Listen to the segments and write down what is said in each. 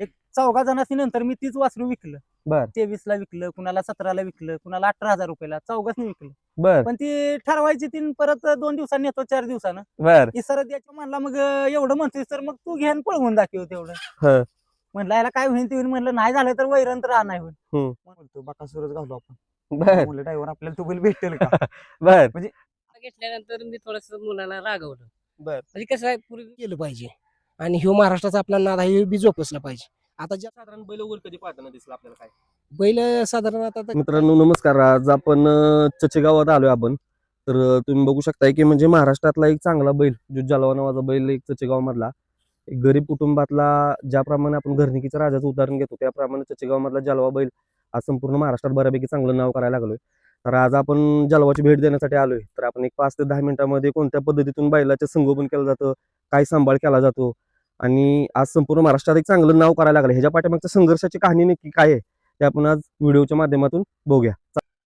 एक चौघा जणांनी नंतर मी तीच वासरू विकलं. बर. तेवीस ला विकलं कुणाला सतराला विकलं कुणाला अठरा हजार रुपयाला चौघाच विकलं. बर. पण ती ठरवायची ती परत दोन दिवसांनी येतो चार दिवसानं. बर. इसरत द्यायचं म्हणला मग एवढं म्हणतोय तर मग तू घेऊन पळवून दाखव तेवढं हं. म्हणलं याला काय होईल ते होईल म्हणलं नाही झालं तर वैरण तर नाही होईल. म्हणतो बाकासुरच घालू आपण. बर. ड्रायव्हर आपल्याला तो बैल भेटेल का? बर. घेतल्यानंतर मी थोडस मुलाला रागवलं. बर. म्हणजे कसं आहे पूर्वी केलं पाहिजे. आणि ह्यो महाराष्ट्राचा आपला नाद आहे बी जोपासला पाहिजे. आता ज्या साधारण बैल वगैरे कधी पाहताना दिसला आपल्याला काय? बैल साधारण आता मित्रांनो नमस्कार. आज आपण चचेगावात चचे गावात आलोय आपण. तर तुम्ही बघू शकताय की म्हणजे महाराष्ट्रातला एक चांगला बैल जो जलवा नावाचा बैल एक चचेगाव मधला एक गरीब कुटुंबातला ज्याप्रमाणे आपण घरनिकीच्या राजाचं उदाहरण घेतो त्याप्रमाणे चचेगाव मधला जलवा बैल आज संपूर्ण महाराष्ट्रात बऱ्यापैकी चांगलं नाव करायला लागलोय. तर आज आपण जलवाची भेट देण्यासाठी आलोय. तर आपण एक पाच ते दहा मिनिटांमध्ये कोणत्या पद्धतीतून बैलाचं संगोपन केलं जातं काय सांभाळ केला जातो आणि आज संपूर्ण महाराष्ट्रात एक चांगलं नाव करायला लागलं. ह्याच्या पाठीमागच्या संघर्षाची कहाणी नक्की काय आहे ते आपण आज व्हिडिओच्या माध्यमातून बघूया.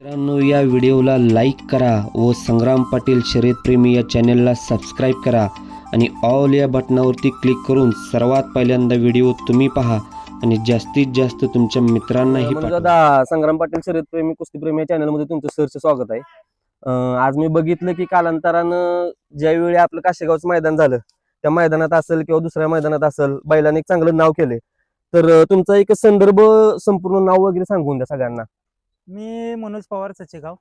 मित्रांनो या व्हिडिओला लाईक करा व संग्राम पाटील शर्यतप्रेमी या चॅनलला सबस्क्राईब करा आणि ऑल या बटनावरती क्लिक करून सर्वात पहिल्यांदा व्हिडिओ तुम्ही पहा आणि जास्तीत जास्त तुमच्या मित्रांनाही म्हणजे दादा संग्राम पाटील शर्यतप्रेमी कुस्तीप्रेमी या चॅनलमध्ये तुमचं सरचं स्वागत आहे. आज मी बघितलं की कालांतरानं ज्यावेळी आपलं काशेगावचं मैदान झालं त्या मैदानात असेल किंवा दुसऱ्या मैदानात असेल बैलाने एक चांगलं नाव केले तर तुमचा एक संदर्भ संपूर्ण नाव वगैरे सांगून द्या सगळ्यांना. मी मनोज पवार सचेगाव.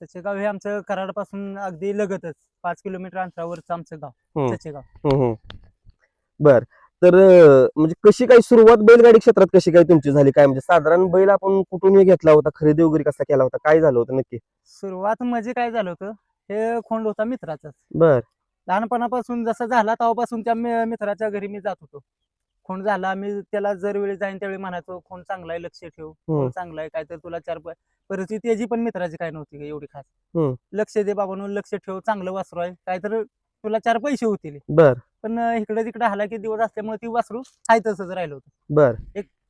सचेगाव हे आमचं कराडपासून अगदी लगतच. पाच किलोमीटर अंतरावरच आमचं गाव. सचेगाव. बर. तर म्हणजे कशी काय सुरुवात बैलगाडी क्षेत्रात कशी काय तुमची झाली? काय म्हणजे साधारण बैल आपण कुठून घेतला होता? खरेदी वगैरे कसा केला होता? काय झालं होतं नक्की? सुरुवात म्हणजे काय झालं होतं? हे खोंड होता मित्राचाच. बर. लहानपणापासून जसा झाला तेव्हापासून त्या मित्राच्या घरी मी जात होतो. खोंड झाला मी त्याला जर वेळी जाईन त्यावेळी म्हणायचो खोंड चांगला आहे लक्ष ठेव. खोंड चांगला आहे काय तर तुला चार परिस्थिती त्याची पण मित्राची काय नव्हती एवढी खास. लक्ष दे बाबांनो लक्ष ठेव चांगलं वासरू आहे. काय तर तुला चार पैसे होतील. बर. पण इकडे तिकडे हलाकी दिवस असल्यामुळे ती वासरू आहे तसंच राहिलं होतं. बर.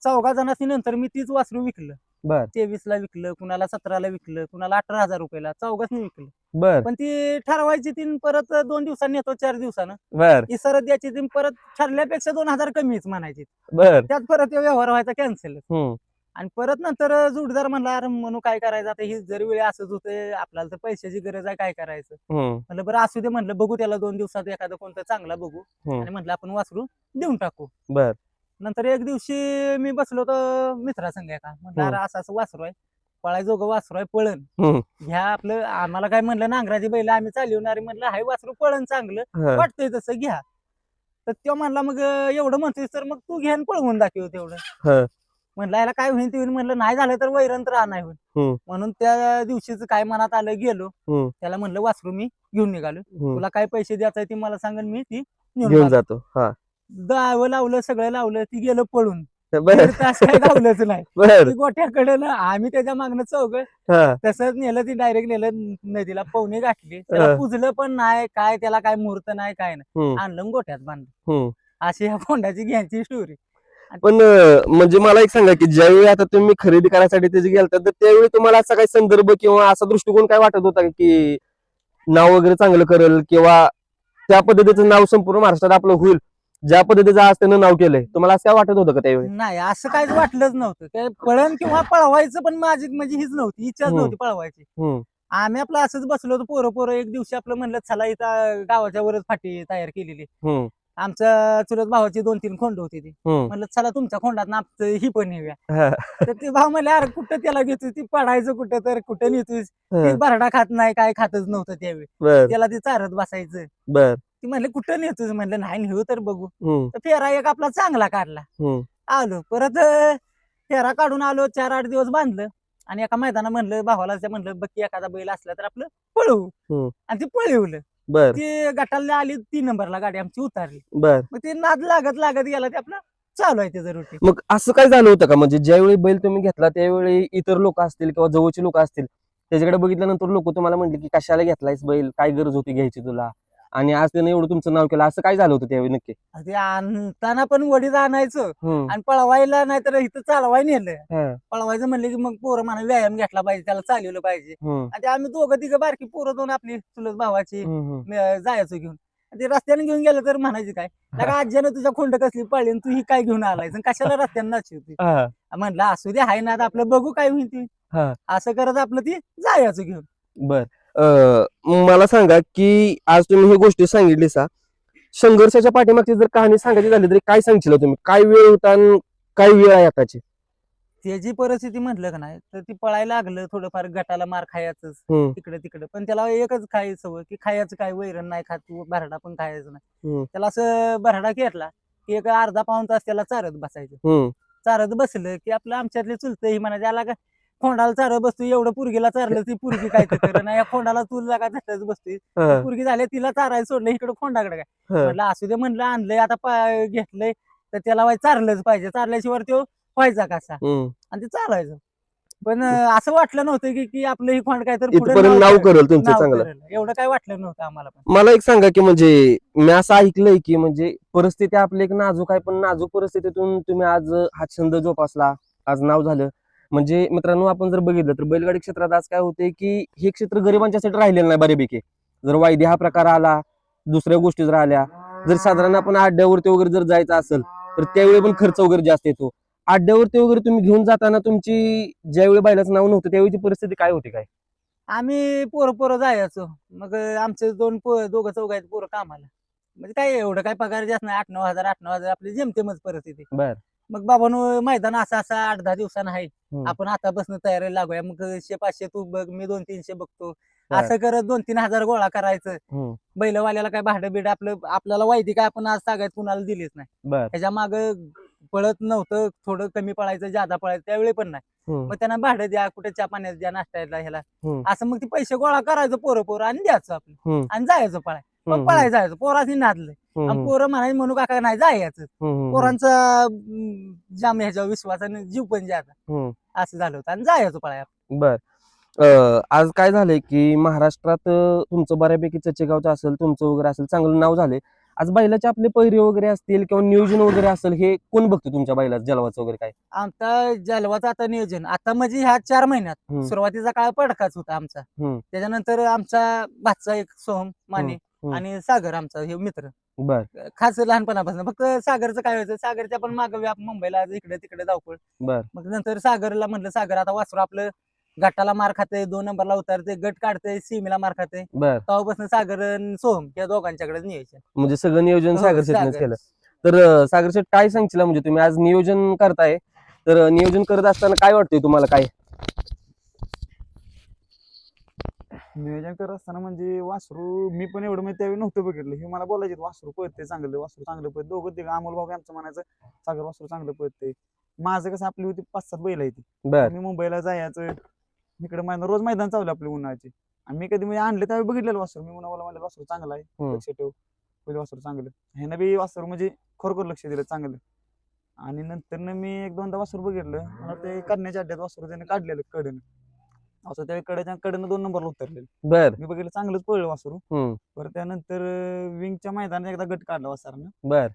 चौघा जणांनी नंतर मी तीच वासरू विकलं. बर. तेवीस ला विकलं कुणाला सतराला विकलं कुणाला अठरा हजार रुपयाला चौघाच विकलं. बर. पण ती ठरवायची ती परत दोन दिवसांनी येतो चार दिवसानं. बर. इसरत द्यायची ती परत ठरल्यापेक्षा दोन हजार कमीच म्हणायची. बर. त्यात परत ते व्यवहार व्हायचा कॅन्सल आणि परत नंतर जोडदार म्हणला अरे म्हणून काय करायचं आता? ही जर वेळ असंच होते आपल्याला तर पैशाची गरज आहे काय करायचं? म्हणलं बरं असू दे म्हणलं बघू त्याला दोन दिवसात एखादं कोणतं चांगला बघू. आणि म्हटलं आपण वासरू देऊन टाकू. बर. नंतर एक दिवशी मी बसलो होतो मित्रा संग एका म्हटलं अरे असं असं वासरू आहे पळायजोगं वासरू आहे पळण हम्म. घ्या आपलं आम्हाला काय म्हणलं नांगराची बैल आम्ही चालवणारे म्हणलं हाय वासरू पळण चांगलं हा. वाटतंय तसं घ्या तर तो म्हणला मग अं, एवढं म्हणतोय तर मग तू घ्या आणि पळवून दाखव हा. तेवढं म्हणलं याला काय होईल ते होईल म्हणलं नाही झालं तर वैरण तर नाही होईल. म्हणून त्या दिवशीच काय मनात आलं गेलो हम्म. त्याला म्हणलं वासरू मी घेऊन निघालो हम्म. तुला काय पैसे द्यायचं ती मला सांगन मी ती घेऊन घेऊन जातो. जातो हा दावं लावलं सगळं लावलं ती गेलं पळून. बर. तास काय लावलंच नाही. बर. ती गोठ्याकडे ना आम्ही त्याच्या मागणं चौघ हा. तसंच नेलं ती डायरेक्ट नेलं नदीला पवनी गाठली. त्याला हा. पुजलं पण नाही काय त्याला काय मुहूर्त नाही काय नाही. हम्म, आणलं आणि गोठ्यात बांधलं. हम्म. अशी ह्या कोंडाची घ्यायची स्टोरी पण अं, म्हणजे मला एक सांगा की ज्यावेळी आता तुम्ही खरेदी करायसाठी त्याची गेलता तर त्यावेळी तुम्हाला असा काही संदर्भ किंवा असा दृष्टिकोन काय वाटत होता की नाव वगैरे चांगलं करेल किंवा त्या पद्धतीचं नाव संपूर्ण महाराष्ट्रात आपलं होईल? ज्या पद्धतीचं आज त्यानं नाव केलंय तुम्हाला असं काय वाटत होतं का त्यावेळी? नाही असं काहीच वाटलंच नव्हतं. ते पळण किंवा पळवायचं पण माझी म्हणजे हीच नव्हती इच्छाच हम्म. नव्हती पळवायची. हम्म, आम्ही आपलं असंच बसलो होतो पोरं पोरं एक दिवशी आपलं म्हणलं चला इथं गावाच्या वरच फाटी तयार केलेली. हम्म, आमच्या चुलत भावाची दोन तीन खोंड होती ती. हम्म. म्हणलं चला तुमच्या खोंडात नापत ही पण नेऊया. हा, तर ते भाव म्हणले अरे कुठं त्याला घेतोय? ती पडायचं कुठं तर कुठं नेतोय हा. ती भरडा खात नाही काय खातच नव्हतं त्यावेळी. बर. त्याला ती चारत बसायचं. बर. ती म्हणले कुठं नेतोय म्हणलं नाही नेऊ तर बघू. हम्म, तर फेरा एक आपला चांगला काढला. हम्म. आलो परत अं, फेरा काढून आलो चार आठ दिवस बांधलं. आणि एका मैदाना म्हणलं भावाला त्या म्हणलं बक्की एखादा बैल असला तर आपलं पळवू. आणि ती पळवलं. बर. ती गटाला आली तीन नंबरला गाडी आमची उतारली. बर. मग ते नाद लागत लागत गेला ते आपलं चालू आहे त्याचं रुटीन मग असं काय झालं होतं का? म्हणजे ज्यावेळी बैल तुम्ही घेतला त्यावेळी इतर लोक असतील किंवा जवळची लोक असतील त्याच्याकडे बघितल्यानंतर लोक तुम्हाला म्हणले की कशाला घेतलायस बैल? काय गरज होती घ्यायची तुला? आणि आज त्यानं एवढं तुमचं नाव केलं असं काय झालं होतं त्यावेळी नक्की? ते आणताना पण वडीत आणायचं हम्म, आणि पळवायला नाही तर इथं चालवाय नेलं. हा, पळवायचं म्हणलं की मग पोरं म्हणा व्यायाम घेतला पाहिजे त्याला चालवलं पाहिजे. आणि ते आम्ही दोघं तिघं बारकी पोरं दोन आपली चुलत भावाची. म- जायचो घेऊन. ते रस्त्याने घेऊन गेलं तर म्हणायची काय लगा आज्यानं तुझ्या खोंड कसली पळली आणि तू ही काय घेऊन आलाय कशाला रस्त्याने नाची होती? हा, म्हणलं असू दे हाय ना आता आपलं बघू काय होईल ते हा. असं करत आपलं ती जायचं घेऊन. बर. मला सांगा की आज तुम्ही ही गोष्टी सांगितली सा. संघर्षाच्या पाठीमागची जर कहाणी सांगायची झाली तरी काय सांगशील तुम्ही? काय वेळ होता काय वेळ आहे आताची? त्याची परिस्थिती म्हटलं का नाही तर ती पळायला लागलं थोडंफार गटाला मार खायचं. तिकडे तिकडे. पण त्याला एकच खायचं सवय की खायचं काय वैरण नाही खात तू भरडा पण खायचं नाही. त्याला असं भरडा घेतला की एक अर्धा पाऊन तास त्याला चारत बसायचं. चारत बसलं की आपलं आमच्यातले चुलतं ही म्हणा त्याला का खोंडाला चारत बसतो एवढं पुरगीला चारलं ती पुरगी काय तर करेना. या खोंडाला तू लागा झटच बसतोय. पुरगी झाली तिला चारायला सोडलं इकडे खोंडाकडे काय. म्हटलं असू दे म्हणलं आणलंय आता घेतलंय. तर त्याला वाय चारलंच पाहिजे. चारल्याशिवाय तो व्हायचा कसा. आणि ते चालायचं. पण असं वाटलं नव्हतं की की आपलं ही खोंड काय तर नाव करेल. तुमचं चांगलं. एवढं काय वाटलं नव्हतं आम्हाला पण. मला एक सांगा की म्हणजे मी असं ऐकलंय की म्हणजे परिस्थिती आपली एक नाजूक आहे पण नाजूक परिस्थितीतून तुम्ही आज हा छंद जोपासला. आज नाव झालं. म्हणजे मित्रांनो आपण जर बघितलं तर बैलगाडी क्षेत्रात आज काय होते की हे क्षेत्र गरिबांच्यासाठी राहिलेलं नाही बऱ्यापैकी. जर वायदे हा प्रकार आला दुसऱ्या गोष्टी जर आल्या जर साधारण आपण अड्ड्यावरती वगैरे जर जायचं असेल तर त्यावेळी पण खर्च वगैरे जास्त येतो. अड्ड्यावरती वगैरे तुम्ही घेऊन जाताना तुमची ज्यावेळी बैलाचं नाव नव्हतं त्यावेळीची परिस्थिती काय होती काय? आम्ही पोरं पोरं जायचो. मग आमचे दोन दोघं चौघ आहेत पोरं कामाला. म्हणजे काय एवढं काय पगार जास्त नाही. आठ नऊ हजार आठ नऊ हजार आपली जेमतेमच परिस्थिती. बर. मग बाबानो मैदान असं असं आठ दहा दिवसानं आहे हम्म. आपण आतापासून तयारी लागूया मग शे पाचशे तू बघ मी दोन तीनशे बघतो बर. असं करत दोन तीन हजार गोळा करायचं हम्म. बैलवाल्याला काय भाडं बिड आपलं आपल्याला वायदी काय आपण आज सांगायचं कुणाला दिलीच नाही बर ह्याच्या माग पळत नव्हतं थोडं कमी पळायचं जादा पळायचं त्यावेळी पण नाही हम्म. मग त्यांना भाडं द्या कुठे चहा पाण्यात द्या नाश्त्याला ह्याला हम्म. असं मग ते पैसे गोळा करायचं पोरं पोरं आणि द्यायचं आपलं हम्म. आणि जायचं पळाय. मग पळायचं जायचं. पोराची नादलं. आणि पोरं म्हणायचं म्हणू काका नाही जायचं. पोरांचा जाम ह्याच्यावर विश्वास आणि जीव पण जायचा. असं झालं होतं. आणि जायचं पळाय बर. आज काय झालंय की महाराष्ट्रात तुमचं बऱ्यापैकी चचेगावचं असेल तुमचं वगैरे असेल चांगलं नाव झालंय. आज बैलाचे आपले पहिरे वगैरे असतील किंवा नियोजन वगैरे असेल हे कोण बघतो तुमच्या बैलाचं जलवाचं वगैरे काय? आता जलवाचं आता नियोजन. आता म्हणजे ह्या चार महिन्यात हम्म. सुरुवातीचा काळ पडकाच होता आमचा. हम्म. त्याच्यानंतर आमचा भातचा एक सोहम माने हम्म. आणि सागर आमचा हे मित्र. बर. खास लहानपणापासून. फक्त सागरचं काय व्हायचं सागरच्या पण माग व्याप मुंबईला इकडे तिकडे धावपळ. बर. मग नंतर सागरला म्हणलं सागर आता वासरू आपलं गटाला मार खाते दोन नंबरला उतरते गट काढते सीमेला मार खाते. बर. तेव्हापासून सागर आणि सोहम या दोघांच्याकडे न्यायचे म्हणजे सगळं नियोजन हो, सागर शेटनेच सागर. केलं. तर सागर शेट काय सांगशील? म्हणजे तुम्ही आज नियोजन करताय. तर अं, नियोजन करत असताना काय वाटतंय तुम्हाला काय? नियोजन करत असताना म्हणजे वासरू मी पण एवढं म्हणजे त्यावेळी नव्हतं बघितलं. हे मला बोलायचे वासरू पळते चांगलं वासरू चांगलं पळत दोघं ते अमोल भाऊ आमचं म्हणायचं सागर वासरू चांगलं पळते माझं कसं आपली होती पाच सात बैल आहे ती बर. मी मुंबईला जायचं इकडे मैदान रोज मैदान चाललं आपले उन्हाळ्याचे. आणि मी कधी म्हणजे आणले त्यावेळी बघितलेलं वासरू. मी मुलाला म्हणलं वासरू चांगलं आहे. लक्ष ठेव. पहिले वासरू चांगलं ह्यानं बी वासरू म्हणजे खरोखर लक्ष दिलं चांगलं. आणि नंतर मी एक दोनदा वासरू बघितलं. मला वाटतं करण्याच्या अड्ड्यात वासरू त्याने काढलेलं कडनं. असं त्यावेळी कड्याच्या कडनं दोन नंबरला उतरलेलं. बर. मी बघितलं चांगलंच पळलं वासरू. परत त्यानंतर विंगच्या मैदानात एकदा गट काढला वासरानं. बर.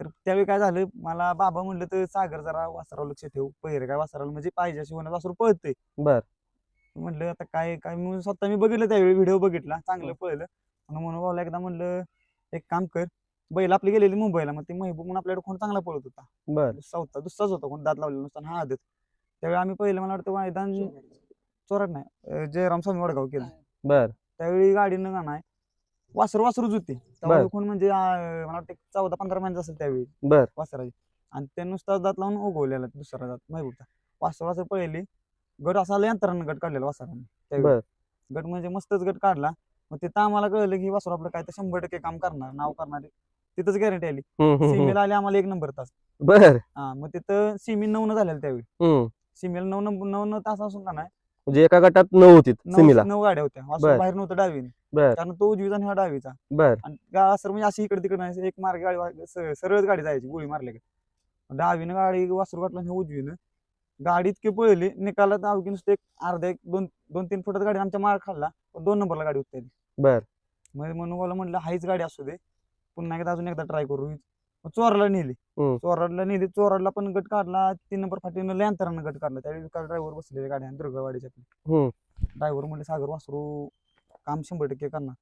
तर त्यावेळी काय झालं मला बाबा म्हणलं तर सागर जरा वासरावर लक्ष ठेव. पहिरे काय वासराला म्हणजे पाहिजे अशी होण्यात वासरू पळतंय. बर. म्हणलं आता काय काय? म्हणून स्वतः मी बघितलं त्यावेळी व्हिडिओ बघितला चांगलं पळलं. म्हणून म्हणून भाऊला एकदा म्हणलं एक काम कर बैल आपली गेलेली मुंबईला मग ते महबूब म्हणून आपल्याकडे कोण चांगला पळत होता. बर. चौथा दुसराच होता कोण दात लावलेला नुसता हा आदत. त्यावेळी आम्ही पहिलं मला वाटतं मैदान चोराट नाही अं, जयराम स्वामी वडगाव केलं. बर. त्यावेळी गाडीनं का नाही वासरू वासरूच होती. कोण म्हणजे अं, मला वाटतं चौदा पंधरा महिन्याचं असेल त्यावेळी. बर. वासराची. आणि ते नुसता दात लावून उगवलेला दुसरा दात महबूबचा. वासरू वासर पळली गट असा लय अंतरानं गट काढलेला वासराने. त्यावेळी बर. गट म्हणजे मस्तच गट काढला. मग तिथं आम्हाला कळलं की वासरू आपलं काय तर शंभर टक्के काम करणार नाव करणार. तिथंच गॅरंटी आली. हम्म, हम्म, हम्म. सीमेला आले आम्हाला एक नंबर तास. बर. हा मग तिथं सीमी नऊ न झालेलं त्यावेळी. हम्म. सीमेला नऊ न नऊ न तास असून का नाही. म्हणजे एका गटात नऊ होती सिमीला. नऊ गाड्या होत्या. वासरू. बाहेर नव्हतं डावीने. बर. कारण तो उजवीचा आणि हा डावीचा. बर. आणि गा- सर म्हणजे अशी इकडे तिकडे नाही एक मार्ग गाडी वा- स- सरळच गाडी जायची गोळी मारल्या की डावीनं गाडी वासरू आणि उजवीनं. गाडी इतकी पळली निकालात अवघी नुसतं एक अर्धा एक दोन दोन तीन फुटात गाडी आमच्या मार खाल्ला पण दोन नंबरला गाडी उतरली बर. मग म्हणून मला म्हटलं हाईच गाडी असू दे पुन्हा एकदा अजून एकदा ट्राय करू. मग चोराला नेली. चोराडला नेली चोराडला पण गट काढला तीन नंबर फाटीनं लय अंतरानं गट काढला. त्यावेळी ड्रायव्हर बसलेले गाड्या दुर्गावाडीच्या ड्रायव्हर म्हणले सागर वासरू काम शंभर टक्के करणार.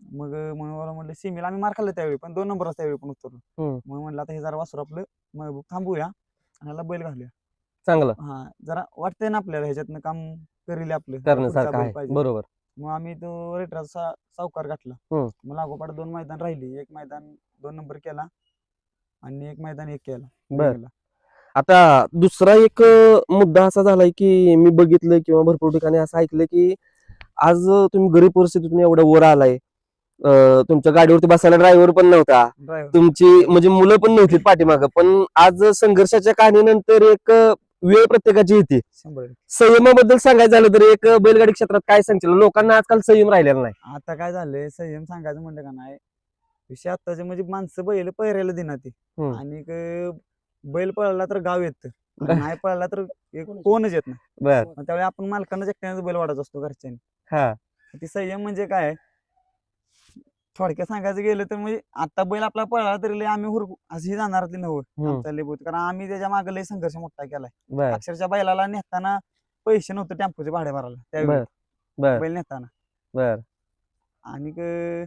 मग म्हणून मला म्हणलं सीमेला आम्ही मार खाल्लं त्यावेळी पण दोन नंबर त्यावेळी पण उतरलो. मग म्हणलं आता हे जरा वासरू आपलं मग थांबूया आणि बैल घालूया. चांगलं. हा जरा वाटतंय ना आपल्याला ह्याच्यातनं काम करेल आपलं. जरा पुढचा करण्यासारखं बैल आहे. पाहिजे. बरोबर. मग आम्ही तो रेटराचा सावकार घातला. हम्म. मग लागोपाठ दोन मैदान राहिली. एक मैदान दोन नंबर केला आणि एक मैदान एक केला. बर. आता दुसरा एक अ, मुद्दा असा झालाय की मी बघितलं किंवा भरपूर ठिकाणी असं ऐकलं की आज अ, तुम्ही गरीब परिस्थितीतून एवढ्या वर आलाय. अ, तुमच्या गाडीवरती बसायला ड्रायव्हर पण नव्हता. Driver. तुमची म्हणजे मुलं पण नव्हती पाठीमागं. पण आज संघर्षाच्या कहाणीनंतर एक अ, वेळ प्रत्येकाची येते. शंभर टक्के. संयमाबद्दल सांगायचं झालं तर एक बैलगाडी क्षेत्रात काय सांगशील? लोकांना आजकाल संयम राहिलेला नाही. आता काय झालंय संयम सांगायचं म्हणलं का नाही विषय आत्ताचे म्हणजे माणसं बैल पहिऱ्याला देणार ते. हम्म. आणि क- बैल पळला तर गाव येतं. नाही पळला तर एक कोणच येत नाही. बर. मग त्यावेळी आपण मालकांना एकट्यानेच बैल वाढत असतो घरच्यांनी. हा. ती संयम म्हणजे काय? थोडक्यात सांगायचं गेलं तर म्हणजे आता बैल आपला पळला तरी लय आम्ही हुर अशी जाणार ती नव्हतं हम्म. आमचा लय बहुत कारण आम्ही त्याच्यामागे लय संघर्ष मोठा केलाय. बर. अक्षरशः बैलाला नेताना पैसे नव्हते टेम्पोचे भाडे भरायला. बर त्यावेळी बर. बैल नेताना. बर. आणि क-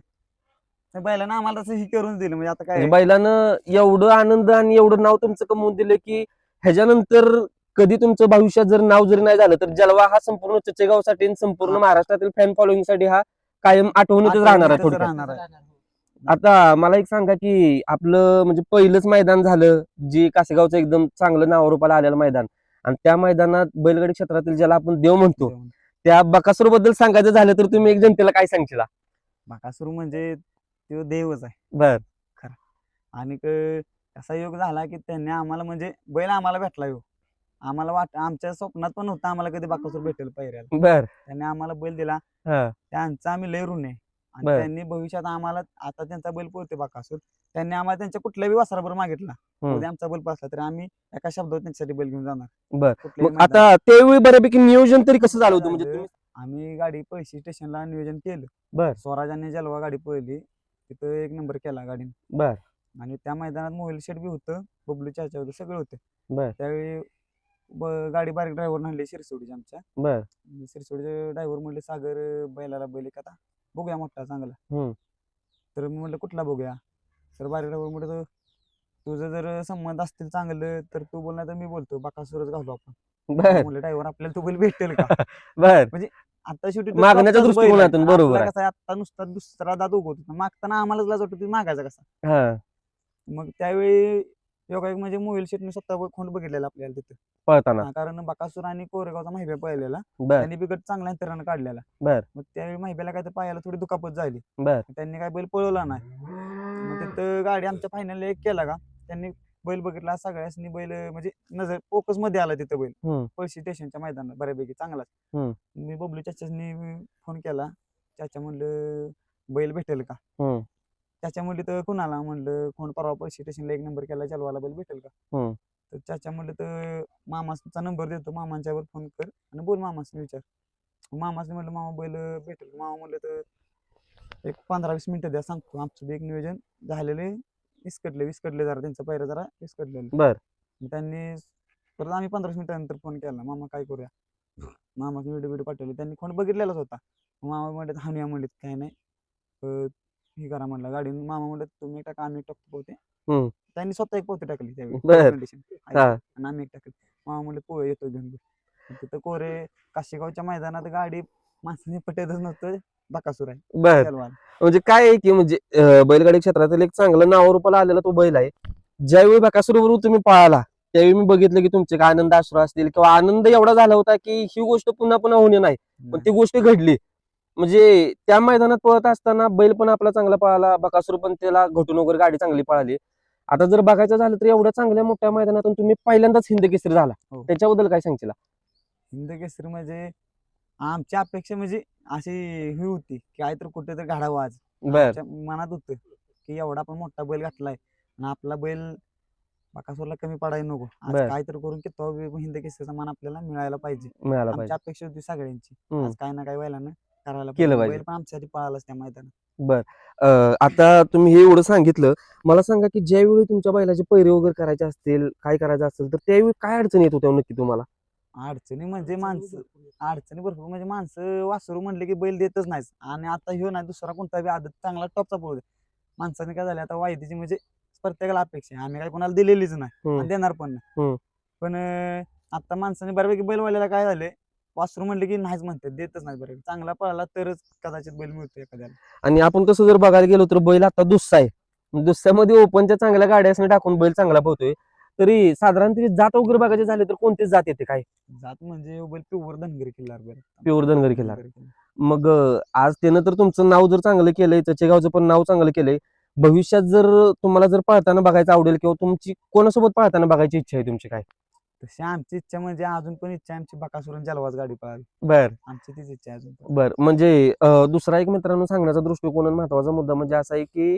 त्या बैलानं आम्हाला तसं ही करून दिलं. म्हणजे आता काय? म्हणजे बैलानं एवढं आनंद आणि एवढं नाव तुमचं कमवून दिलं की ह्याच्यानंतर कधी तुमचं भविष्यात जर नाव जरी नाही झालं तर जलवा हा संपूर्ण चचेगावसाठी आणि संपूर्ण हा. महाराष्ट्रातील फॅन फॉलोईंगसाठी हा कायम आठवणीतच राहणार आहे राहणार आहे. आता मला एक सांगा की आपलं म्हणजे पहिलंच मैदान झालं जे कासेगावचं एकदम चांगलं नावारूपाला आलेलं मैदान. आणि त्या मैदानात बैलगाडी क्षेत्रातील ज्याला आपण देव म्हणतो त्या बकासूरबद्दल सांगायचं झालं तर तुम्ही एक जनतेला काय सांगशील? बकासूर म्हणजे तो देवच आहे. बर. आणि क- असा योग झाला की त्यांनी आम्हाला म्हणजे बैल आम्हाला भेटला योग. आम्हाला वाट आमच्या स्वप्नात पण नव्हतं आम्हाला कधी बकासूर भेटेल पहिऱ्याला. बर. त्यांनी आम्हाला बैल दिला. हा. त्यांचा आम्ही लय ऋण आहे. आणि बर. त्यांनी भविष्यात आम्हाला आता त्यांचा बैल पोहते बकासूर. त्यांनी आम्हाला त्यांच्या कुठल्याही वासराबरोबर मागितला. हम्म. उद्या आमचा बैल पासला तरी आम्ही एका शब्दावर त्यांच्यासाठी बैल घेऊन जाणार. बर. कुठल्याही मग मैदानात. आता त्यावेळी बऱ्यापैकी नियोजन तरी कसं झालं होतं? म्हणजे तुम्ही आम्ही गाडी पैसे स्टेशनला नियोजन केलं. बर. स्वराजाने जलवा गाडी पळली. तिथं एक नंबर केला गाडीने. बर. आणि त्या मैदानात मोबाईल शेट बी होतं. बबलू चाचा होतं सगळं होतं. बर. त्यावेळी ब- गाडी बारीक ड्रायव्हर आणली शिरसोडीची आमच्या. बर. शिरसोडीचे ड्रायव्हर म्हणले सागर अं, बैलाला बैल एक आता बघूया मोठा चांगला. हम्म. तर मी म्हणलं कुठला बघूया? तर बारीक ड्रायव्हर म्हणलं तुझं जर संबंध असतील चांगलं तर तू बोलणार तर मी बोलतो बाकासुरच घालू आपण. बर. म्हणलं ड्रायव्हर आपल्याला तो बैल भेटेल का? बर. आता शेवटी तो मागण्याच्या बैल आहे. दृष्टिकोनातून बरोबर आहे. कसा आहे, आता नुसता दुसरा दात उगवतो मागताना आम्हालाच लाज वाटतो मागायचा कसा. हा. मग त्यावेळी योगायोग म्हणजे मोबाईल शेटने स्वतः खोंड बघितलेला आपल्याला तिथं. पळताना. हा, कारण बकासूर आणि कोरेगावचा माहिब्या पळलेला बर. त्यांनी बिगट चांगल्या अंतरानं काढलेला. बर. मग त्यावेळी माहिब्याला काय तर पायाला थोडी दुखापत झाली. बर. त्यांनी काय बैल पळवला नाही. मग तिथं गाडी आमच्या फायनल एक केला का? त्यांनी बैल बघितला सगळ्यासनी बैल म्हणजे नजर फोकसमध्ये आला तिथं बैल. हम्म. पळशी स्टेशनच्या मैदानात बऱ्यापैकी चांगलाच. हम्म. मी बबलू चाच्यानी फोन केला. चाचा म्हणलं बैल भेटेल का? हम्म. चाचा म्हणले तर कुणाला म्हणलं? कोण परवा पैसे स्टेशनला एक नंबर केला जलवाला बैल भेटेल का? हम्म. तर चाचा म्हणलं तर मामाचा नंबर देतो मामांच्यावर फोन कर आणि बोल मामासने विचार. मामासने म्हणलं मामा बैल भेटेल मामा म्हणलं तर एक पंधरा वीस मिनिटं द्या सांगतो. आमचं एक नियोजन झालेले विस्कटले विस्कटले जरा त्यांचं पायऱ्या जरा विस्कटलेलं. बर. मग त्यांनी परत आम्ही पंधरा मिनिटानंतर फोन केला. मामा काय करूया? मामाचे व्हिडिओ व्हिडिओ पाठवले. त्यांनी फोन बघितलेलाच होता. मामा म्हणतात हाणूया म्हणलेत. काय नाही. हे करा म्हणलं. गाडी मामा म्हणलं तुम्ही टाका आम्ही एक टाकतो पोहते हम्म. त्यांनी स्वतः एक पोहते टाकली त्यावेळी. बर. हा. आणि आम्ही एक टाकली. मामा म्हणलं पोहे येतो घेऊन तिथं कोरे काशीगावच्या मैदानात गाडी माणसाने पटतच नव्हतं. बकासूर आहे. बर. म्हणजे काय आहे की म्हणजे अं, बैलगाडी क्षेत्रातील एक चांगलं नावारूपाला आलेला तो बैल आहे. ज्यावेळी बकासूरवरून तुम्ही पळाला त्यावेळी मी बघितलं की तुमचे काय आनंद अश्रू असतील किंवा आनंद एवढा झाला होता की ही गोष्ट पुन्हा पुन्हा होणे नाही. पण ती गोष्ट घडली. म्हणजे त्या मैदानात पळत असताना बैल पण आपला चांगला पळाला. बकासूर पण त्याला घटून वगैरे गाडी चांगली पळाली. आता जर बघायचं झालं तर एवढ्या चांगल्या मोठ्या मैदानातून तुम्ही पहिल्यांदाच हिंद केसरी झाला. हो. त्याच्याबद्दल काय सांगशील? हिंद केसरी म्हणजे आमची अपेक्षा म्हणजे अशी ही होती की काय तर कुठे तर घडावं आज. बर. आमच्या मनात होतं की एवढा पण मोठा बैल घातलाय आणि आपला बैल बाकासोरला कमी पडायला नको. आज बर. काय तर करून की तो बी हिंद केसरीचा मान आपल्याला मिळायला पाहिजे. मिळाला आमची पाहिजे. अपेक्षा होती सगळ्यांची. हम्म. आज काय ना काय व्हायला ना करायला केलं पाहिजे. बैल पण आमच्यासाठी पळालाच त्या मैदानात. बर. अं, आता तुम्ही हे एवढं सांगितलं मला सांगा की ज्यावेळी तुमच्या बैलाचे पैरे वगैरे करायचे असतील काय करायचं असेल तर त्यावेळी काय अडचण येत होत्या नक्की तुम्हाला? अडचणी म्हणजे माणसं अडचणी भरपूर म्हणजे माणसं वासरू म्हणले की बैल देतच नाहीत. आणि आता ह्यो नाही दुसरा कोणता बी आदत चांगला टॉपचा पळू दे. माणसाने काय झालं आता वायदीची म्हणजे प्रत्येकाला अपेक्षा आहे. आम्ही काय कोणाला दिलेलीच नाही हम्म. आणि देणार पण हम्म. नाही पण अं, आता माणसाने बऱ्यापैकी बैलवाल्याला काय झाले वासरू म्हणले की नाहीच म्हणतात देतच नाही बऱ्यापैकी चांगला पळाला तरच कदाचित बैल मिळतो एखाद्याला. आणि आपण तसं जर बघायला गेलो तर बैल आता दुस्सा आहे. दुस्स्यामध्ये ओपनच्या चांगल्या गाड्या टाकून बैल चांगला पोहतोय तरी साधारण तरी जात वगैरे बघायचे झाले तर कोणतीच जात येते काय? जात म्हणजे बैल प्युअर धनगरी किल्लार बैल. प्युअर धनगरी किल्लार. मग आज त्यानं तर तुमचं नाव जर चांगलं केलंय चचेगावचं पण नाव चांगलं केलंय. भविष्यात जर तुम्हाला जर पळताना बघायचं आवडेल किंवा तुमची कोणासोबत पळताना बघायची इच्छा आहे तुमची काय? तशी आमची इच्छा म्हणजे अजून पण इच्छा आमची बकासुरन जलवाज गाडी पळावी. बर. आमची तीच इच्छा आहे अजून पण. बर. म्हणजे अं, दुसरा एक मित्रांनो सांगण्याचा दृष्टिकोन आणि महत्त्वाचा मुद्दा म्हणजे असा आहे की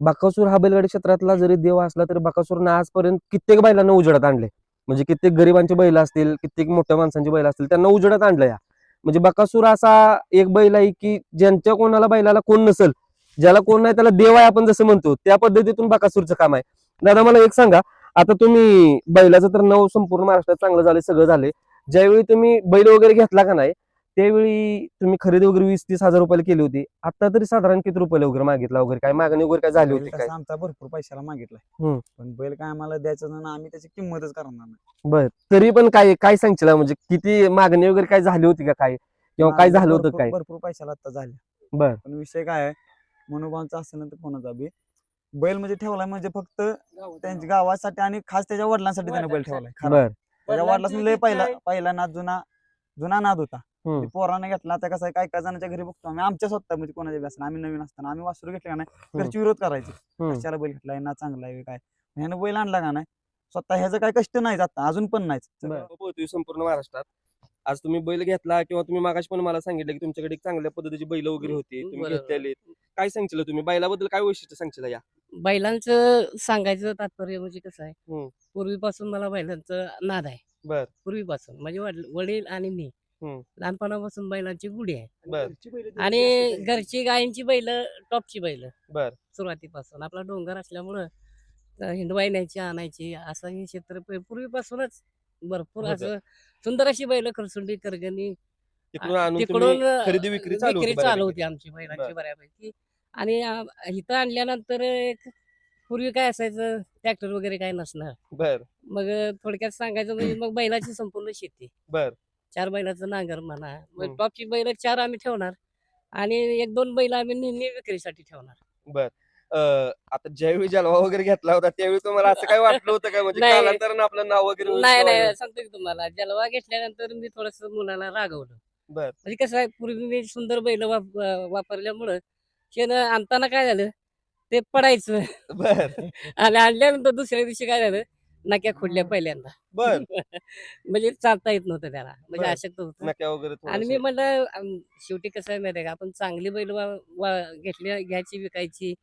बाकासूर हा बैलगाडी क्षेत्रातला जरी देव असला तरी बाकासूरनं आजपर्यंत कित्येक बैलांना उजेडात आणले म्हणजे कित्येक गरिबांची बैल असतील कित्येक मोठ्या माणसांची बैल असतील त्यांना उजेडात आणलं या म्हणजे बकासूर असा एक बैल आहे की ज्यांच्या कोणाला बैलाला कोण नसेल ज्याला कोण नाही त्याला देव आहे आपण जसं म्हणतो त्या पद्धतीतून बकासूरचं काम आहे. दादा मला एक सांगा आता तुम्ही बैलाचं तर नाव संपूर्ण महाराष्ट्रात चांगलं झालं सगळं झाले ज्यावेळी तुम्ही बैल वगैरे घेतला का नाही त्यावेळी तुम्ही खरेदी वगैरे वीस तीस हजार रुपयाला केली होती. आता तरी साधारण किती रुपयाला वगैरे मागितला वगैरे काय मागणी वगैरे काय झाली होती काय? आमचा भरपूर पैशाला मागितलाय. पण बैल काय आम्हाला द्यायचं आणि आम्ही त्याची किंमतच करणार नाही. बर तरी पण काय काय सांगशील म्हणजे किती मागणी वगैरे काय झाली होती का काय? किंवा काय झालं होतं काय? भरपूर पैशाला आता झाले बर. पण विषय काय आहे मनोभावांचा असेल ना तर कोणाचा बी बैल म्हणजे ठेवलाय म्हणजे फक्त त्यांच्या गावासाठी आणि खास त्याच्या वडिलांसाठी त्याने बैल ठेवलाय. बर. त्याच्या वडिलांना लय पहिला पहिला नाद जुना जुना नाद होता. ते पोराने घेतला. आता कसं आहे काय काय जणांच्या घरी बघतो आम्ही. आमच्या स्वतः म्हणजे कोणाच्या बी असताना. आम्ही नवीन असताना. आम्ही वासरू घेतले का नाही? घरची विरोध करायचे. कशाला बैल घेतलाय? ना चांगला आहे काय? ह्यानं बैल आणला का नाही? स्वतः ह्याचं काय कष्ट नाहीच आता. अजून पण नाहीच. पोहतोय संपूर्ण महाराष्ट्रात. आज तुम्ही बैल घेतला किंवा तुम्ही मागाशी पण मला सांगितलं की तुमच्याकडे एक चांगल्या पद्धतीची बैल वगैरे होती तुम्ही बरोबर. घेतलेले काय सांगशील तुम्ही बैलाबद्दल काय वैशिष्ट्य सांगशील या बैलांचं सांगायचं तात्पर्य म्हणजे कसं आहे. पूर्वीपासून मला बैलांचं नाद आहे बर. पूर्वीपासून म्हणजे वडील वडील आणि मी हम्म. लहानपणापासून बैलांची गुढी आहे बर आणि घरची गायींची बैल टॉपची बैल बर. सुरुवातीपासून आपला डोंगर असल्यामुळं अं हिंडवाई न्यायची आणायची असं हे क्षेत्र प- पूर्वीपासूनच भरपूर होतं. असं सुंदर अशी बैल खरसुंडी करगणी तिकडून आणून तुम्ही खरेदी विक्री चालू होती विक्री चालू बऱ्यापैकी. होती आमची बैलांची बरं. बऱ्यापैकी आणि इथं आणल्यानंतर एक पूर्वी काय असायचं ट्रॅक्टर वगैरे काय नसणार बर मग थोडक्यात सांगायचं म्हणजे मग बैलाची संपूर्ण शेती बर चार बैलाचं नांगर म्हणा हम्म. मग टॉपची बैल चार आम्ही ठेवणार आणि एक दोन बैल आम्ही नेहमी विक्रीसाठी ठेवणार बर अं, आता ज्यावेळी जलवा वगैरे घेतला होता त्यावेळी तुम्हाला असं काय वाटलं होतं का? म्हणजे नाही. कालांतरानं आपलं नाव वगैरे नाही उंचावलं? नाही सांगतो की तुम्हाला. जलवा घेतल्यानंतर मी थोडस मुलाला रागवलं. बर. म्हणजे कसं आहे पूर्वी मी सुंदर बैल वाप- वापरल्यामुळं शेण आणताना काय झालं ते पडायचं. बर. आणि आणल्यानंतर दुसऱ्या दिवशी काय झालं नाक्या खोडल्या पहिल्यांदा. बर. म्हणजे चालता येत नव्हतं त्याला. म्हणजे बरं. अशक्त होतं. नक्या वगैरे आणि मी थोडंसं. म्हणलं अम, शेवटी कसं आहे माहिती आहे का आपण चांगली बैल वा- वा- घेतली घ्यायची विकायची.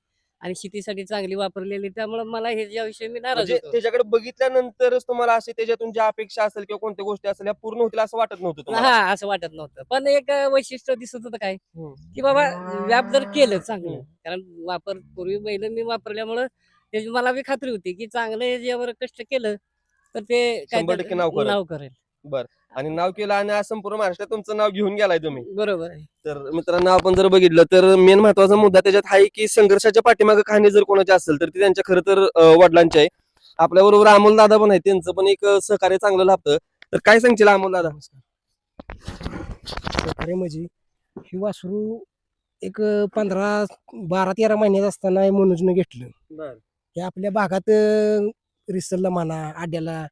आणि शेतीसाठी चांगली वापरलेली त्यामुळे मला हे याविषयी मी नाराज म्हणजे होतो त्याच्याकडे बघितल्यानंतरच तुम्हाला असे त्याच्यातून ज्या अपेक्षा असेल किंवा कोणत्या गोष्टी असेल या पूर्ण होतील असं वाटत नव्हतं तुम्हाला हा असं वाटत नव्हतं पण एक वैशिष्ट्य दिसत होतं काय हम्म. की बाबा व्याप जर केलं चांगलं. कारण वापर पूर्वी बैल मी वापरल्यामुळं त्याची मला बी खात्री होती की चांगलं याच्यावर कष्ट केलं तर ते काय शंभर तर टक्के नाव करेल. नाव करेल आणि नाव केलं आणि आज संपूर्ण महाराष्ट्रात तुमचं नाव घेऊन गेलाय तुम्ही. बरोबर आहे. तर मित्रांनो आपण जर बघितलं तर मेन महत्त्वाचा मुद्दा त्याच्यात आहे की संघर्षाच्या पाठीमागे कहाणी जर कोणाची असेल तर ती त्यांच्या खरं तर अं, वडिलांची आहे. आपल्या बरोबर अमोल दादा पण आहे त्यांचं पण एक अं, सहकार्य चांगलं लाभतं. तर काय सांगशील अमोल दादा? अरे म्हणजे ही वासरू एक पंधरा बारा तेरा महिन्यात असताना मनोजनं घेतलं. हे आपल्या भागात अं, रिसलला म्हणा आड्याला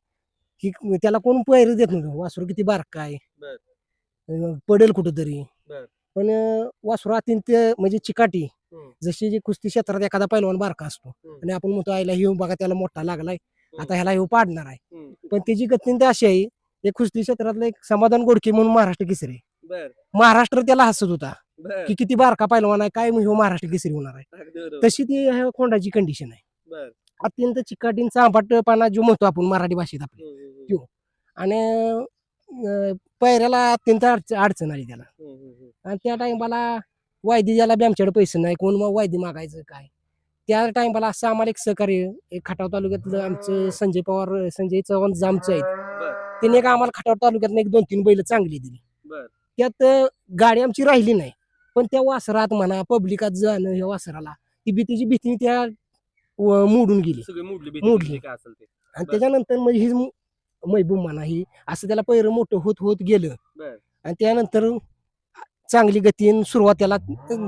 ही त्याला कोण पैर देत नव्हतं वासरू किती बारका आहे. बर. अं, पडेल कुठंतरी. बर. पण अं, वासरू अत्यंत म्हणजे चिकाटी. हम्म. जशी जी कुस्ती क्षेत्रात एखादा पैलवान बारका असतो. हम्म. आणि आपण म्हणतो आईला हिव बघा त्याला मोठा लागलाय. आता ह्याला हिव पाडणार आहे. हम्म. पण त्याची गत्यंत अशी आहे एक कुस्ती क्षेत्रातलं एक समाधान गोडके म्हणून महाराष्ट्र केसरी आहे. बर. महाराष्ट्र त्याला हसत होता. बर. की किती बारका पैलवान आहे काय ह्यो महाराष्ट्र केसरी होणार आहे. अगदी बरोबर. तशी ती ह्या खोंडाची कंडिशन आहे. बर. अत्यंत चिकाटीन चांभाटपणा जो म्हणतो आपण मराठी भाषेत आपली हम्म, त्यो. आणि पैऱ्याला अत्यंत अडचण अडचण आली त्याला. आणि त्या टाइमाला वायदी ज्याला आमच्याकडे पैसे नाही कोण मग वायदी मागायचं काय त्या टाइमाला असं आम्हाला एक सहकार्य एक खटाव तालुक्यातलं आमचं संजय पवार संजय चव्हाण जामचे आहेत त्यांनी एक आम्हाला खटाव तालुक्यात एक दोन तीन बैल चांगली दिली. त्यात गाडी आमची राहिली नाही पण त्या वासरात म्हणा पब्लिकात जाणं या वासराला ती भीतीची भीती त्या मोडून गेली मोडली ते आणि. त्याच्यानंतर म्हणजे ही मु- मैबूब म्हणा ही असं त्याला पहिरं मोठं होत होत गेलं. बर. आणि त्यानंतर चांगली गतीन सुरुवात त्याला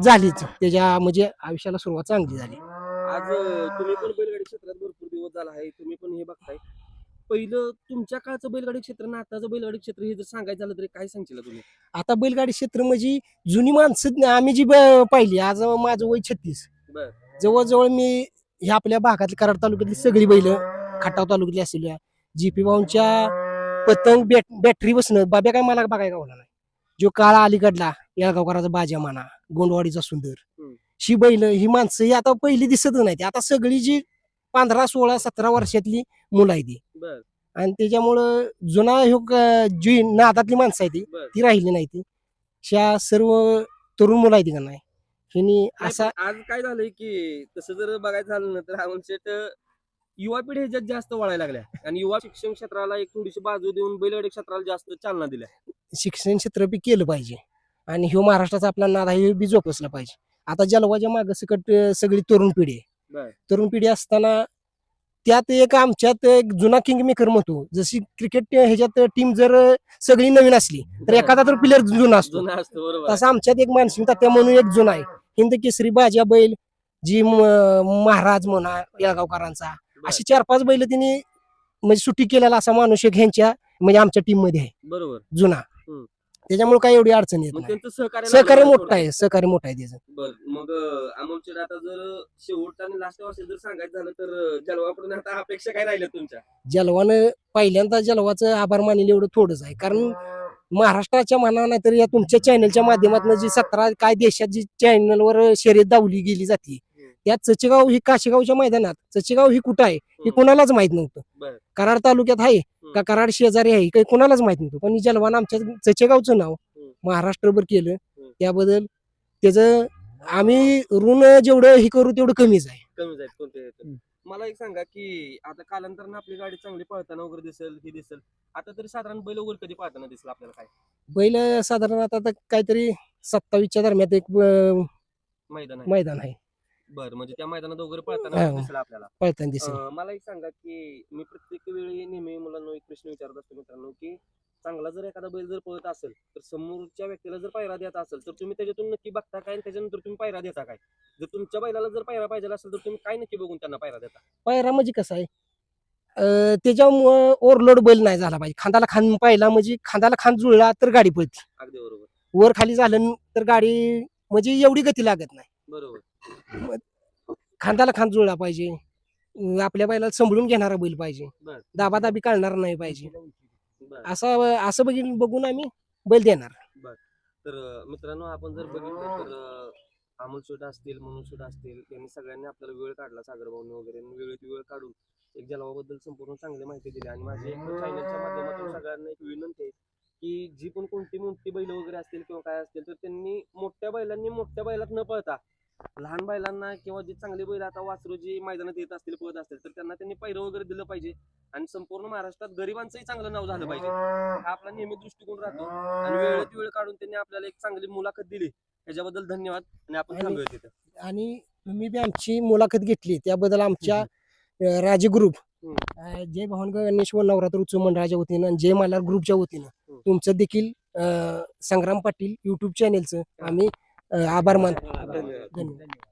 झालीच. त्याच्या म्हणजे आयुष्याला सुरुवात चांगली झाली. आज अं, तुम्ही पण बैलगाडी क्षेत्रात भरपूर दिवस झाला आहे. तुम्ही पण हे बघताय. पहिलं तुमच्या काळचं बैलगाडी क्षेत्र आणि आताचं बैलगाडी क्षेत्र हे जर सांगायचं झालं तरी काय सांगशील तुम्ही? आता बैलगाडी क्षेत्र म्हणजे जुनी माणसं आम्ही जी ब- पाहिली आज माझं वय छत्तीस. बर. जवळजवळ मी ह्या आपल्या भागातली कराड तालुक्यातली सगळी बैल खटाव तालुक्यातली असलेल्या जीपी भाऊंच्या पतंग बॅट बॅटरी बसणं बाब्या काय मला बघायला गावला नाही. जो काळा अलीकडला येळगावकराचा बाजा माना गोंडवाडीचा सुंदर. ही बैल ही माणसं ही आता पहिली दिसतच नाही आता सगळी जी पंधरा सोळा सतरा वर्षातली मुलं आहे ती. आणि त्याच्यामुळं जुना ह्यो जी नादातली माणसं आहे ती ती राहिली नाही ती ह्या सर्व तरुण मुलं आहेत का नाही? असा आज काय झालंय की तसं जर बघायचं झालं ना तर शेट युवा पिढी ह्याच्यात जास्त वळायला लागल्या. आणि युवा शिक्षण क्षेत्राला एक थोडीशी बाजू देऊन बैलगाडी क्षेत्राला जास्त चालना दिल्या. शिक्षण क्षेत्र बी केलं पाहिजे. आणि ह्यो महाराष्ट्राचा आपला नाद आहे ह्यो बी जोपासला पाहिजे. आता जलवाच्या मागं सकट अं, सगळी तरुण पिढी बर. आहे तरुण पिढी असताना त्यात एक आमच्यात एक जुना किंग मेकर म्हणतो. जशी क्रिकेट ह्याच्यात टीम जर सगळी नवीन असली तर एखादा तर प्लेअर जुना असतो. जुना असतो बरोबर आहे. तसं आमच्यात एक मानसिंग तात्या म्हणून एक जुना आहे. हिंद केसरी बाजा बैल जी म- महाराज म्हणा येळगावकरांचा बर. अशी चार पाच बैल त्यांनी म्हणजे सुट्टी केलेला असा माणूस एक ह्यांच्या म्हणजे आमच्या टीममध्ये आहे. बरोबर. जुना. त्याच्यामुळे काही एवढी अडचण येत मग नाही. त्यांचं सहकार्य सहकार्य लागलं मोठं आहे सहकार्य मोठं आहे त्याचं. बर. मग अमोलचे आता जर शेवटचा आणि लास्ट वर्ष जर सांगायचं झालं तर जलवाकडून आता अपेक्षा काय राहिल्या तुमच्या? जलवानं पहिल्यांदा जलवाचं आभार मानेल एवढं थोडंच आहे. कारण महाराष्ट्राच्या म्हणा नाही तर या तुमच्या चॅनलच्या माध्यमातून जी सतरा काय देशात जी चॅनलवर शर्यत दावली गेली जाते त्यात चचेगाव ही काशेगावच्या मैदानात चचेगाव ही कुठं आहे हे. कोणालाच माहीत नव्हतं. बर. कराड तालुक्यात आहे का कराड शेजारी आहे काही कोणालाच माहीत नव्हतं. पण जलवान आमच्या चचेगावचं नाव महाराष्ट्रभर केलं. त्याबद्दल त्याचं आम्ही ऋण जेवढं हे करू तेवढं कमीच आहे. मला एक सांगा की आता कालांतरानं आपली गाडी चांगली पळताना वगैरे दिसेल ही दिसेल. आता तरी साधारण बैल वगैरे कधी पळताना दिसेल आपल्याला काय? बैल साधारण आता तर काहीतरी सत्तावीसच्या दरम्यान एक मैदान आहे. मैदान आहे. बरं म्हणजे त्या मैदानात वगैरे पळताना हा. दिसेल आपल्याला. पळताना दिसेल. अं, मला एक सांगा की मी प्रत्येक वेळी नेहमी मुलांना एक प्रश्न विचारत असतो मित्रांनो की चांगला जर एखादा बैल जर पळत असेल तर समोरच्या व्यक्तीला जर पायरा देत असेल तर तुम्ही त्याच्यातून नक्की बघता काय आणि त्याच्यानंतर तुम्ही पायरा देता काय? जर तुमच्या बैलाला जर पायरा पाहिजे असेल तर तुम्ही काय नक्की बघून त्यांना पायरा देता? पायरा म्हणजे कसं आहे? अं, त्याच्यामुळं ओव्हरलोड बैल नाही झाला पाहिजे. खांदाला खांद पाहिला म्हणजे खांदाला खांद जुळला तर गाडी पळते. अगदी बरोबर. वर खाली झालं न- तर गाडी म्हणजे एवढी गती लागत नाही. बरोबर. खांदाला खांद जुळला पाहिजे. आपल्या बैलाला सांभाळून घेणारा बैल पाहिजे. दाबादाबी काढणार नाही पाहिजे. असं असं बघून बघून आम्ही बैल देणार. तर मित्रांनो आपण जर बघितलं तर अमोल शेट असतील मनोज शेट असतील यांनी सगळ्यांनी आपल्याला वेळ काढला सागर भाऊने वगैरे वेळेत वेळ काढून एक जलवाबद्दल संपूर्ण चांगली माहिती दिली. आणि माझी एक चॅनलच्या माध्यमातून सगळ्यांना एक विनंती आहे की जी पण कोणती मोठी बैल वगैरे असतील किंवा काय असतील तर त्यांनी मोठ्या बैलांनी मोठ्या बैलात न पळता लहान बैलांना किंवा जी चांगली बैल आता वासरू जी मैदानात येत असतील पळत असतील तर त्यांना त्यांनी पैरं वगैरे दिलं पाहिजे. आणि संपूर्ण महाराष्ट्रात गरिबांचंही चांगलं नाव झालं पाहिजे. हा आपला नेहमी दृष्टिकोन राहतो आणि वेळेत वेळ काढून त्यांनी आपल्याला एक चांगली मुलाखत दिली. त्याच्याबद्दल धन्यवाद आणि आपण थांबूया तिथं. आणि तुम्ही बी आमची मुलाखत घेतली. त्याबद्दल आमच्या राजे ग्रुप जय भवान गणेश्वर नवरात्र उत्सव मंडळाच्या वतीनं आणि जय मल्हार ग्रुपच्या वतीनं. तुमचं देखील संग्राम पाटील युट्यूब चॅनेलचं आम्ही आभार मानतो. धन्यवाद.